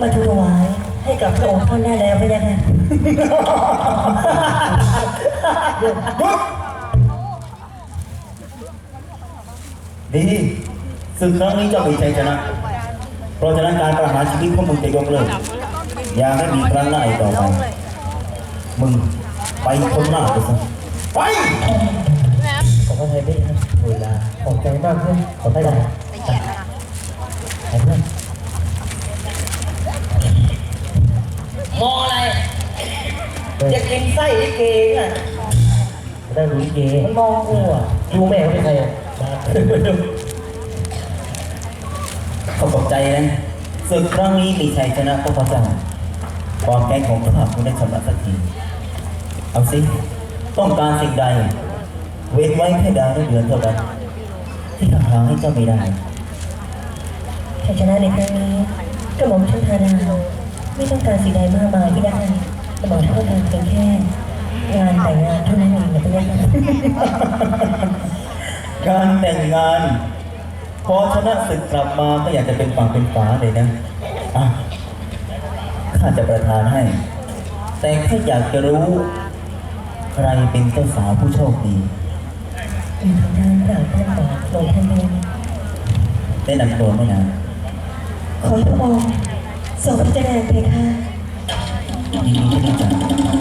มาถวายให้กับพระองค์ท่านได้แล้วพระยาค่ะหยุดดีศึกครั้งนี้เจ้ามีชัยชนะ เพราะฉะนั้นการประหารชีวิตของมึงจะยกเลิกอย่าให้มีครั้งหน้าอีกต่อไปมึงไปคนหน้าไปซะไปขอพระทัยด้วยครับเวลาขอบใจมากเพื่อนขอพระทัยไปเพื่อน มองอะไรจะกินไส้ ลิเกอะได้รู้ลิเกมันมองกูอะรู้แม่เขาเป็นใครอะขอขอบใจนะศึกครั้งนี้มีชัยชนะก็พระเจ้าความแก้ของข้าคุณได้ชำระสักทีเอาสิ ต้องการสิ่งใด เว้นไว้แค่ดาวและเดือนเท่านั้นที่ข้าหาให้เจ้าไม่ได้ชัยชนะในครั้งนี้กระหม่อมชันธาดาไม่ต้องการสิ่งใดมากมายพี่ได้กระหม่อมท่านต้องการเพียงแค่ งานแต่งงานเท่านั้นเองนะพี่ได้การแต่งงานพอชนะศึกกลับมาก็อยากจะเป็นฝั่งเป็นฝาเลยนะอะข้าจะประทานให้ แต่แค่อยากจะรู้ ใครเป็นเจ้าสาวผู้โชคดีอยู่ทางด้านกลางท่านหมอโดยท่านเองได้นำตัวไม่นานขอให้พระองค์ทรงพิจารณาเพคะยินดีที่ได้จัก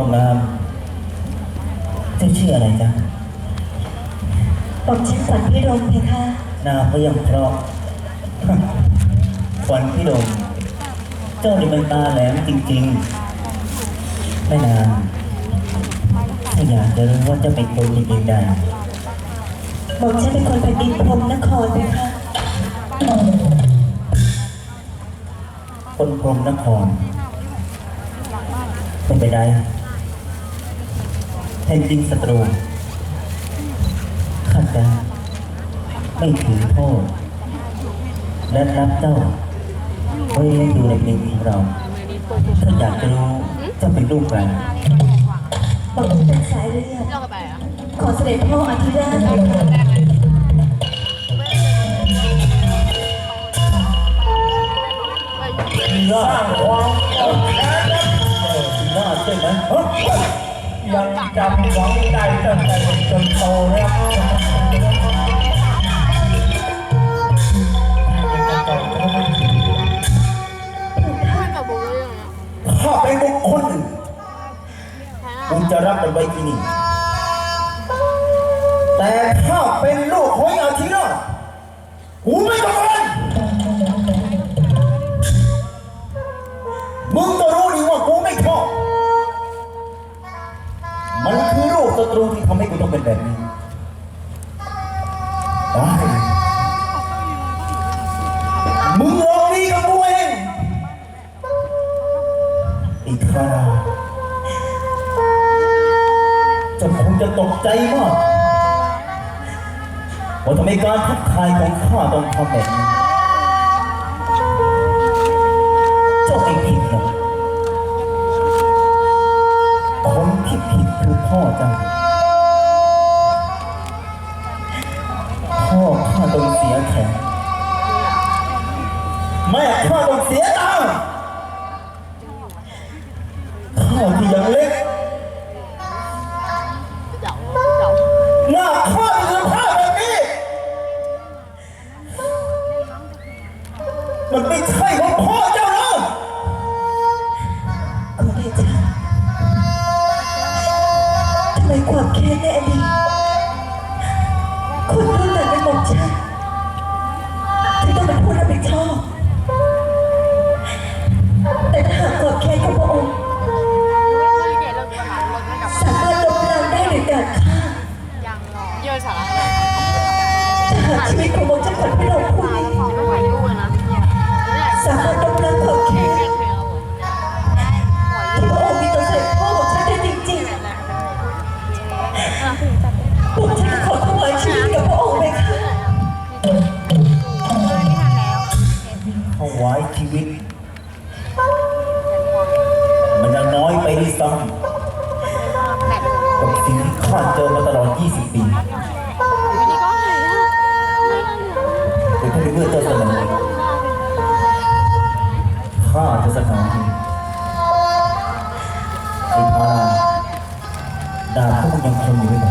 รูปกำงาม เจ้าชื่ออะไรจ๊ะบอกชื่อฝันพี่รมเพคะหน้าก็ยังเพราะฝันพี่ดมเจ้านี่มันตาแหลมจริงๆ ไม่นานถ้าอยากจะรู้ว่าเจะเป็นคนจริงๆได้บอกฉันเป็นคนแผ่นดินพรหมนครเพคะคนพรหมนครเป็นไปได้แผ่นดินศัตรูข้าจะไม่ถือโทษและรับเจ้าไว้เลี้ยงดูในแผ่นดินของเรา ถ้าอยากจะรู้เจ้าเป็นลูกใครบอกฉันเป็นสายเลือดเล่ากันไปอะขอเสด็จพ่ออธิราชเพคะแรกเลยสร้างความโกรธแค้นครับน่าใช่ไหม ยังจำหวังใจตั้งแต่เด็กจนโตนะครับพูดกับบุ้ยอย่างเงี้ยถ้าเป็นบุคคลคุณจะรับมันไว้ที่นี่แต่ ให้กูต้องเป็นแบบนี้ได้มึงลองดีกับกูเองอีกคราจะคงจะตกใจมากว่าทำไมการทักทายของข้าต้องทำแบบนี้ ม่ข้าต้องเสียตาข้าที่ยังเล็กหน้าข้าคือผ้าแบบนี้ มันไม่ใช่ของพ่อ ถวายชีวิต มันยังน้อยไปด้วซ้ำกับสิ่งที่ข้าเจอมาตลอด 20 ปีหรือถ้าเมื่อเจ้าสนองข้าจะสนองไอ้พาดาบพวกมันยังคงอยู่ไหม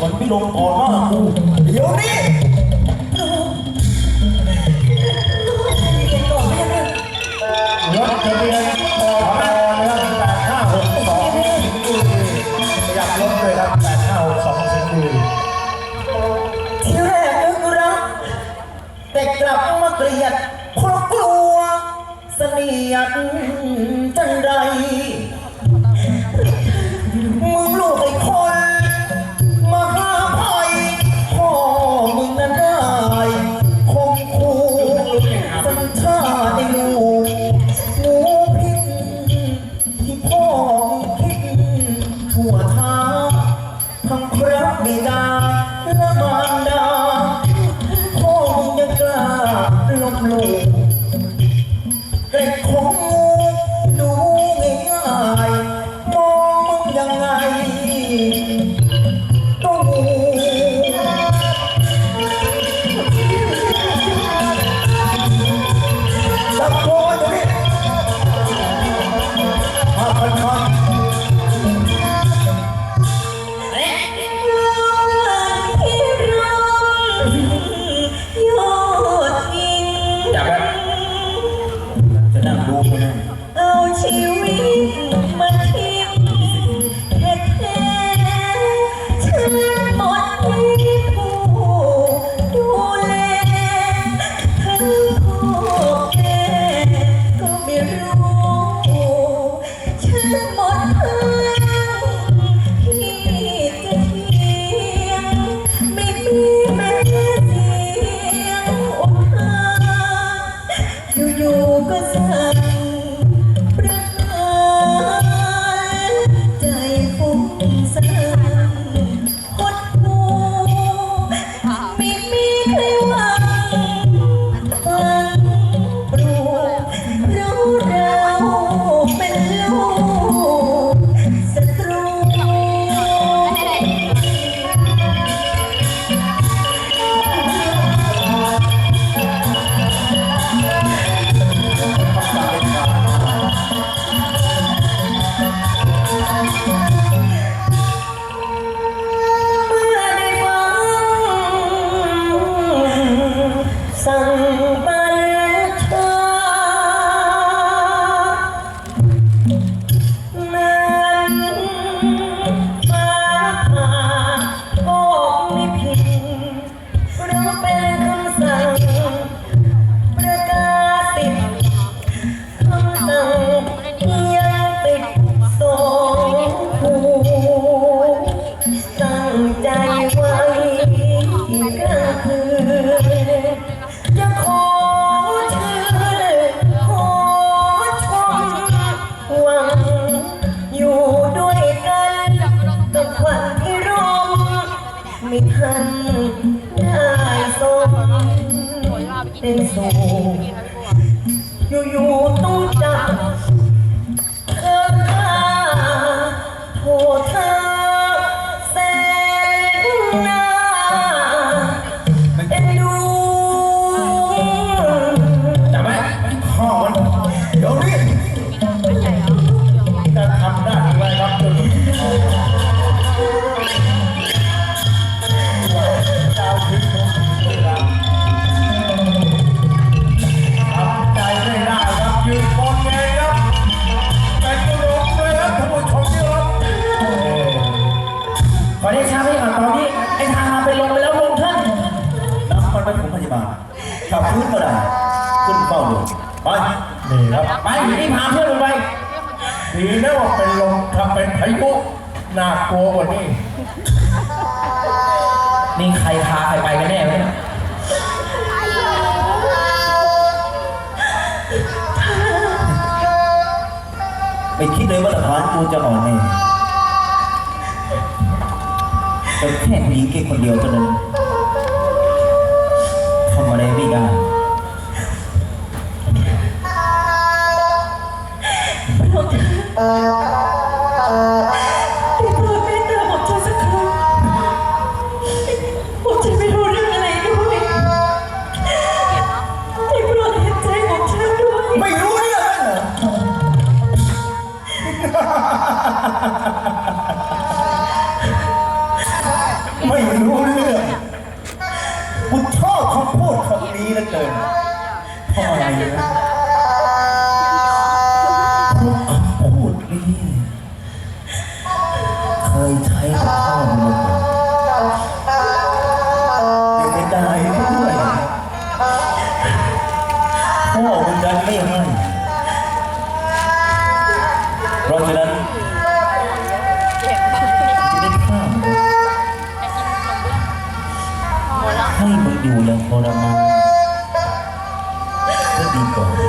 ขนไม่ลงก่อนว่ากูเดี๋ยวนี้ ตะควันที่ร่มไม่ทันได้ส่งเป็นสูง ได้ช้าไปก่อนตอนนี้ไอ้ทางมาเป็นลมไปแล้วลงท่านนำมันไปถึงพยาบาลขับพื้นก็ได้ขึ้นเป้าลงไปนี่ครับไปนี่พาเพื่อนลงไปดีนะว่าเป็นลมทำเป็นพากุนัากลัวกว่านี้นี่ใครพาใครไปกันแน่เนี่ยไม่คิดเลยว่าสะพานกูจะอ่อนแอ ป็นแค่ผู้หญิงแค่คนเดียวเท่านั้นทำอะไรไม่ได้พรอ รมาก็ดีกว่า